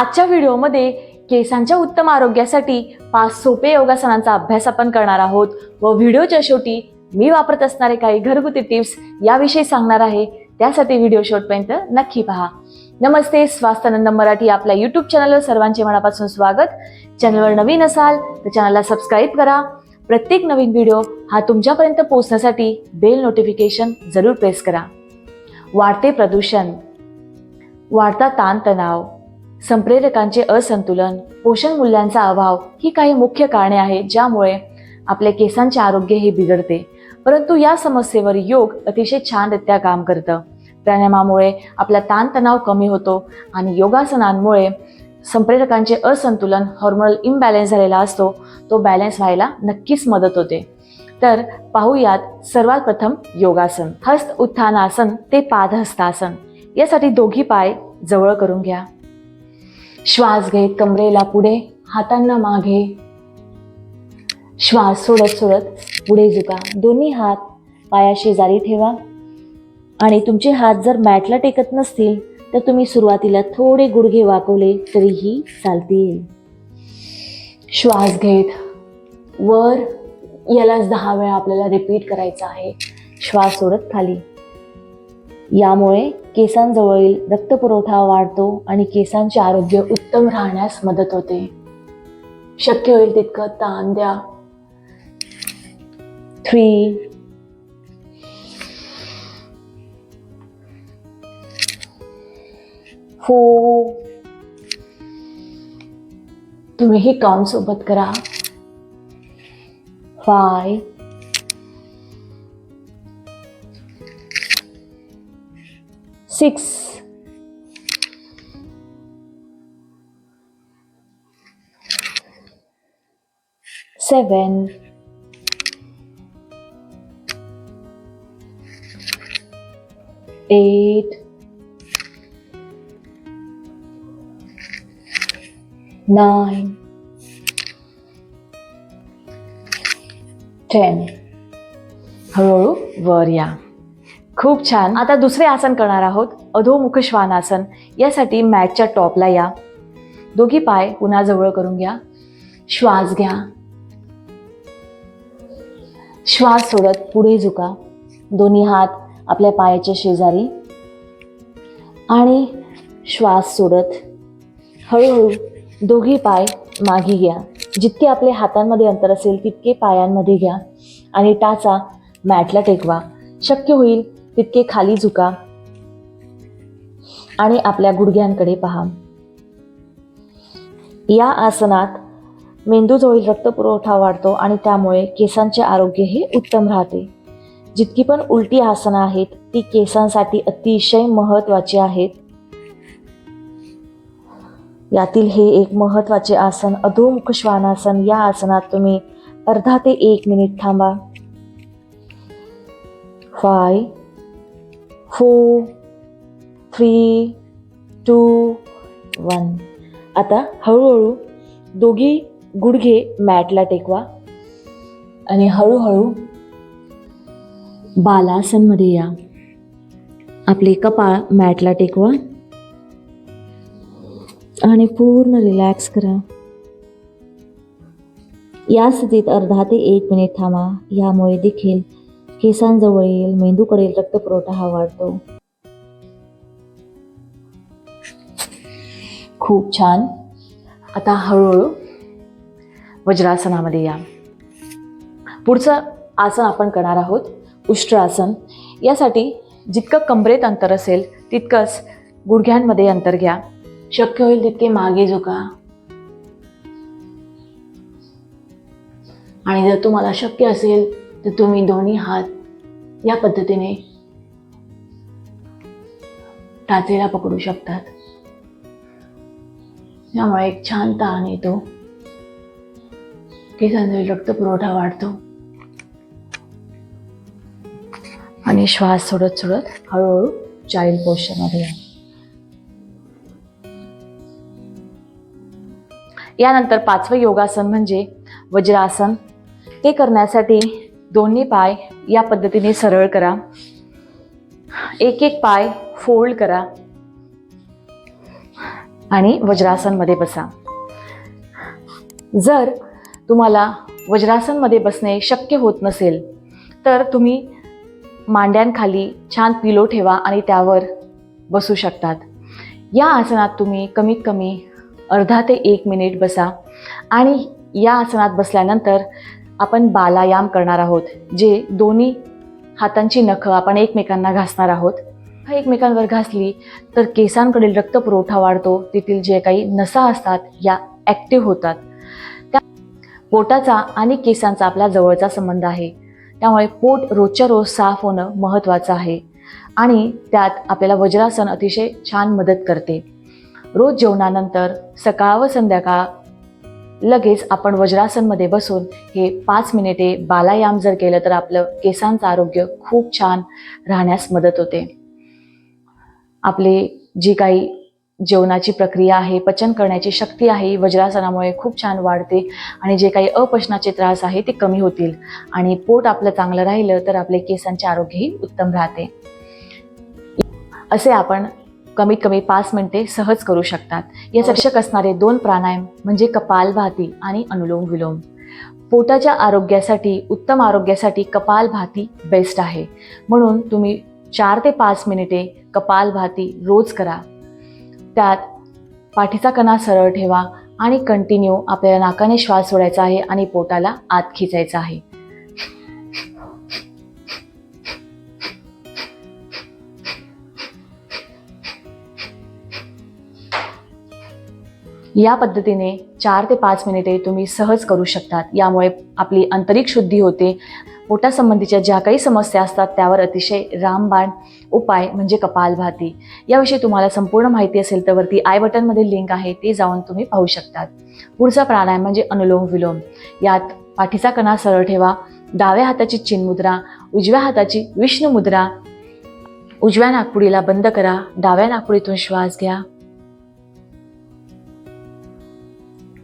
आजच्या व्हिडिओमध्ये केसांच्या उत्तम आरोग्यासाठी पाच सोपे योगासनांचा अभ्यास आपण करणार आहोत व व्हिडिओच्या शेवटी मी वापरत असणारे काही घरगुती टिप्स याविषयी सांगणार आहे. त्यासाठी व्हिडिओ शेवटपर्यंत नक्की पहा. नमस्ते स्वास्थानंद मराठी आपल्या यूट्यूब चॅनलवर सर्वांचे मनापासून स्वागत. चॅनलवर नवीन असाल तर चॅनलला सबस्क्राईब करा. प्रत्येक नवीन व्हिडिओ हा तुमच्यापर्यंत पोहोचण्यासाठी बेल नोटिफिकेशन जरूर प्रेस करा. वाढते प्रदूषण. वाढता ताणतणाव. संप्रेरकांचे असंतुलन पोषण मूल्यांचा अभाव ही काही मुख्य कारणे आहेत ज्यामुळे आपल्या केसांचे आरोग्य हे बिघडते. परंतु या समस्येवर योग अतिशय छानरित्या काम करतं. प्राणायामामुळे आपला ताणतणाव कमी होतो आणि योगासनांमुळे संप्रेरकांचे असंतुलन हॉर्मोनल इम्बॅलेन्स झालेला असतो तो बॅलन्स व्हायला नक्कीच मदत होते. तर पाहूयात सर्वात प्रथम योगासन. हस्त उत्थानासन ते पादहस्तासन. यासाठी दोघी पाय जवळ करून घ्या. श्वास घेत कमरेला पुढे हातांना मागे. श्वास सोडत सोडत पुढे झुका. दोन्ही हात पायाशी जारी ठेवा. आणि तुमचे हात जर मॅटला टेकत नसतील तर तुम्ही सुरुवातीला थोडे गुडघे वाकवले तरीही चालतील. श्वास घेत. वर यालाच दहा वेळा आपल्याला रिपीट करायचा आहे. श्वास सोडत खाली. यामुळे केसांजवळील रक्तपुरवठा वाढतो आणि केसांचे आरोग्य उत्तम राहण्यास मदत होते. शक्य होईल तितकं ताण द्या. थ्री फोर तुम्हीही काउंट सोबत करा. Five six seven eight, nine, ten हळूहळू वर या. खूप छान. आता दुसरे आसन करणार आहोत. अधोमुख श्वानासन यासाठी मॅटच्या टॉपला या. दोघी पाय पुन्हा जवळ करून घ्या. श्वास घ्या. श्वास सोडत पुढे झुका. दोन्ही हात आपल्या पायाच्या शेजारी. आणि श्वास सोडत हळूहळू दोघे पाय मागे घ्या. जितके आपले हातांमध्ये अंतर असेल तितके पायांमध्ये घ्या. आणि टाचा मॅटला टेकवा. शक्य होईल तितके खाली झुका. आणि आपल्या गुडघ्यांकडे पहा. या आसनात मेंदूजवळील रक्तपुरवठा वाढतो आणि त्यामुळे केसांचे आरोग्य हे उत्तम राहते. जितकी पण उलटी आसनं आहेत ती केसांसाठी अतिशय महत्त्वाची आहेत. यातील हे एक महत्त्वाचे आसन अधोमुख श्वानासन. या आसनात तुम्ही अर्धा ते एक मिनिट थांबा. Five four three two one. आता हळूहळू दोघी गुडघे मॅटला टेकवा. आणि हळूहळू बालासनमध्ये या. आपले कपाळ मॅटला टेकवा. आणि पूर्ण रिलॅक्स करा. या स्थितीत अर्धा ते एक मिनिट थांबा. यामुळे देखील केसांजवळील मेंदूकडील रक्तपुरवठा हा वाढतो. खूप छान. आता हळूहळू वज्रासनामध्ये या पुढचं आसन आपण करणार आहोत उष्ट्रासन. यासाठी जितकं कमरेत अंतर असेल तितकंच गुडघ्यांमध्ये अंतर घ्या. शक्य होईल तितके मागे झुका. आणि जर तुम्हाला शक्य असेल तर तुम्ही दोन्ही हात या पद्धतीने टाचेला पकडू शकतात. त्यामुळे एक छान ताण येतो. केसांचा रक्तपुरवठा वाढतो. आणि श्वास सोडत सोडत हळूहळू चाइल्ड पोस्टरमध्ये या यानंतर पाचवं योगासन म्हणजे वज्रासन. ते करण्यासाठी दोन्ही पाय या पद्धतीने सरळ करा. एक एक पाय फोल्ड करा. आणि वज्रासनमध्ये बसा. जर तुम्हाला वज्रासनमध्ये बसणे शक्य होत नसेल तर तुम्ही मांड्यांखाली छान पिलो ठेवा आणि त्यावर बसू शकतात. या आसनात तुम्ही कमीत कमी अर्धा ते एक मिनिट बसा आणि या आसनात बसल्यानंतर आपण बालायाम करणार आहोत जे दोन्ही हातांची नखं आपण एकमेकांना घासणार आहोत. एकमेकांवर घासली तर केसांकडील रक्तपुरवठा वाढतो तेथील जे काही नसा असतात या ॲक्टिव्ह होतात. पोटाचा आणि केसांचा आपला जवळचा संबंध आहे. त्यामुळे पोट रोजच्या रोज साफ होणं महत्त्वाचं आहे. आणि त्यात आपल्याला वज्रासन अतिशय छान मदत करते. रोज जेवणानंतर सकाळ व संध्याकाळ लगेच आपण वज्रासनमध्ये बसून हे पाच मिनिटे बालायाम जर केलं तर आपलं केसांचं आरोग्य खूप छान राहण्यास मदत होते. आपले जी काही जेवणाची प्रक्रिया आहे पचन करण्याची शक्ती आहे वज्रासनामुळे खूप छान वाढते आणि जे काही अपचनाचे त्रास आहे ते कमी होतील आणि पोट आपलं चांगलं राहिलं तर आपले केसांचे आरोग्यही उत्तम राहते. असे आपण कमीत कमी पाच मिनिटे सहज करू शकतात. या शिक्षक असणारे दोन प्राणायाम म्हणजे कपालभाती आणि अनुलोम विलोम. पोटाच्या आरोग्यासाठी उत्तम आरोग्यासाठी कपालभाती बेस्ट आहे. म्हणून तुम्ही चार ते पाच मिनिटे कपालभाती रोज करा. त्यात पाठीचा कणा सरळ ठेवा आणि कंटिन्यू आपल्याला नाकाने श्वास सोडायचा आहे आणि पोटाला आत खिचायचा आहे. या पद्धतीने चार ते पाच मिनिटे तुम्ही सहज करू शकतात. यामुळे आपली आंतरिक शुद्धी होते पोटासंबंधीच्या ज्या काही समस्या असतात त्यावर अतिशय रामबाण उपाय म्हणजे कपालभाती. याविषयी तुम्हाला संपूर्ण माहिती असेल तर वरती आय बटनमध्ये लिंक आहे ते जाऊन तुम्ही पाहू शकतात. पुढचा प्राणायाम म्हणजे अनुलोम विलोम. यात पाठीचा कणा सरळ ठेवा डाव्या हाताची चिन्मुद्रा उजव्या हाताची विष्णू मुद्रा उजव्या नागपुडीला बंद करा डाव्या नागपुडीतून श्वास घ्या.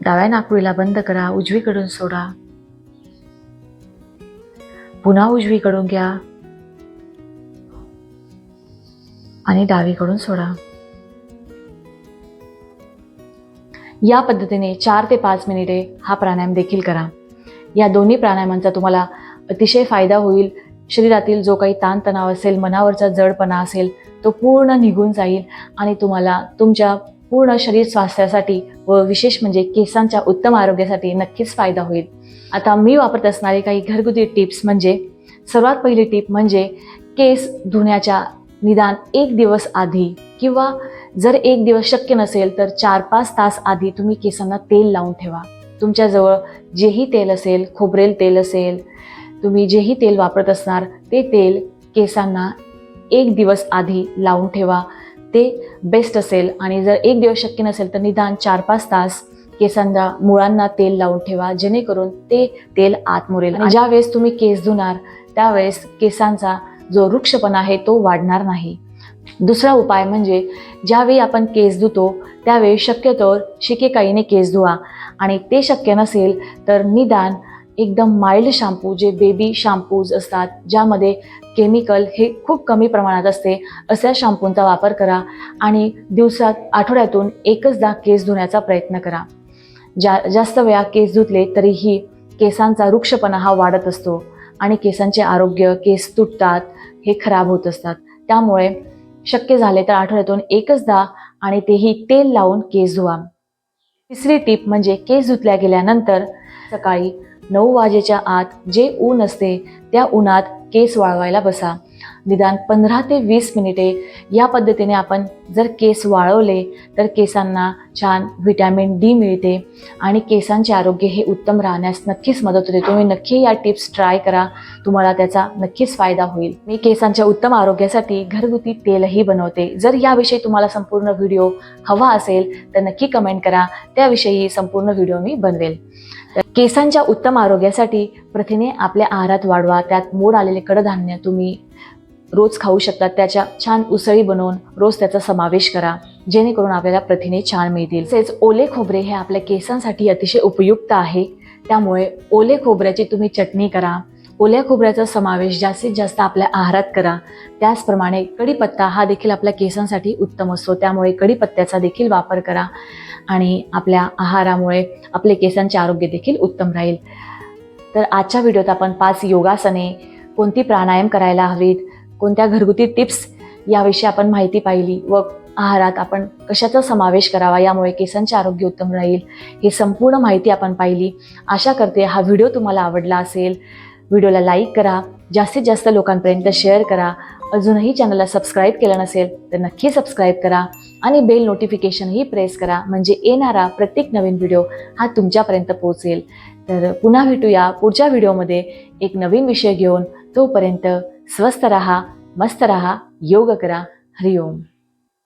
डाव्या नागपुडीला बंद करा उजवीकडून सोडा. पुन्हा उजवीकडून घ्या. आणि डावीकडून सोडा. या पद्धतीने चार ते पाच मिनिटे हा प्राणायाम देखील करा. या दोन्ही प्राणायामांचा तुम्हाला अतिशय फायदा होईल. शरीरातील जो काही ताणतणाव असेल मनावरचा जडपणा असेल तो पूर्ण निघून जाईल आणि तुम्हाला तुमच्या पूर्ण शरीर स्वास्थ्यासाठी व विशेष म्हणजे केसांच्या उत्तम आरोग्यासाठी नक्कीच फायदा होईल. आता मी वापरत असणारे काही घरगुती टिप्स म्हणजे सर्वात पहिली टिप म्हणजे केस धुण्याच्या निदान एक दिवस आधी किंवा जर एक दिवस शक्य नसेल तर चार पाच तास आधी तुम्ही केसांना तेल लावून ठेवा. तुमच्याजवळ जेही तेल असेल खोबरेल तेल असेल तुम्ही जेही तेल वापरत असणार ते तेल केसांना एक दिवस आधी लावून ठेवा. ते बेस्ट असेल. आणि जर एक दिवस शक्य नसेल तर निदान चार पाच तास केसांना मुळांना तेल लावून ठेवा जेणेकरून ते तेल आत मुरेल. आणि ज्या वेळेस तुम्ही केस धुणार त्यावेळेस केसांचा जो वृक्षपणा आहे तो वाढणार नाही. दुसरा उपाय म्हणजे ज्यावेळी आपण केस धुतो त्यावेळी शक्यतोवर शिकेकाईने केस धुवा. आणि ते शक्य नसेल तर निदान एकदम माइल्ड शॅम्पू जे बेबी शॅम्पूज असतात ज्यामध्ये केमिकल हे खूप कमी प्रमाणात असते अशा शॅम्पूंचा वापर करा आणि दिवसात आठवड्यातून एकचदा केस धुण्याचा प्रयत्न करा. जा जास्त वेळा केस धुतले तरीही केसांचा वृक्षपणा हा वाढत असतो आणि केसांचे आरोग्य केस तुटतात हे खराब होत असतात. त्यामुळे शक्य झाले तर आठवड्यातून एकचदा आणि तेही तेल लावून केस धुवा. तिसरी टीप म्हणजे केस धुतल्या गेल्यानंतर सकाळी नऊ वाजेच्या आत जे ऊन असते त्या उन्हात केस वाळवायला बसा. निदान पंधरा ते वीस मिनिटे या पद्धतीने आपण जर केस वाळवले तर केसांना छान व्हिटॅमिन डी मिळते आणि केसांचे आरोग्य हे उत्तम राहण्यास नक्कीच मदत होते. तुम्ही नक्की या टिप्स ट्राय करा. तुम्हाला त्याचा नक्कीच फायदा होईल. मी केसांच्या उत्तम आरोग्यासाठी घरगुती तेलही बनवते. जर याविषयी तुम्हाला संपूर्ण व्हिडिओ हवा असेल तर नक्की कमेंट करा. त्याविषयी संपूर्ण व्हिडिओ मी बनवेल. केसांच्या उत्तम आरोग्यासाठी प्रथिने आपल्या आहारात वाढवा त्यात मोड आलेले कडधान्य तुम्ही रोज खाऊ शकतात त्याच्या छान उसळी बनवून रोज त्याचा समावेश करा जेणेकरून आपल्याला प्रथिने छान मिळतील. तसेच ओले खोबरे हे आपल्या केसांसाठी अतिशय उपयुक्त आहे त्यामुळे ओले खोबऱ्याची तुम्ही चटणी करा ओल्या खोबऱ्याचा समावेश जास्तीत जास्त आपल्या आहारात करा. त्याचप्रमाणे कढीपत्ता हा देखील आपल्या केसांसाठी उत्तम असतो. त्यामुळे कढीपत्त्याचा देखील वापर करा आणि आपल्या आहारामुळे आपले केसांचे आरोग्य देखील उत्तम राहील. तर आजच्या व्हिडिओत आपण पाच योगासने कोणती प्राणायाम करायला हवीत कोणत्या घरगुती टिप्स याविषयी आपण माहिती पाहिली व आहारात आपण कशाचा समावेश करावा यामुळे केसांचे आरोग्य उत्तम राहील ही संपूर्ण माहिती आपण पाहिली. आशा करते हा व्हिडिओ तुम्हाला आवडला असेल. व्हिडिओला लाईक करा जास्तीत जास्त लोकांपर्यंत शेअर करा. अजूनही चॅनलला सबस्क्राईब केलं नसेल तर नक्की सबस्क्राईब करा आणि बेल नोटिफिकेशनही प्रेस करा. म्हणजे येणारा प्रत्येक नवीन व्हिडिओ हा तुमच्यापर्यंत पोहोचेल. तर पुन्हा भेटूया पुढच्या व्हिडिओमध्ये. एक नवीन विषय घेऊन तोपर्यंत स्वस्थ रहा मस्त रहा योग करा. हरिओम.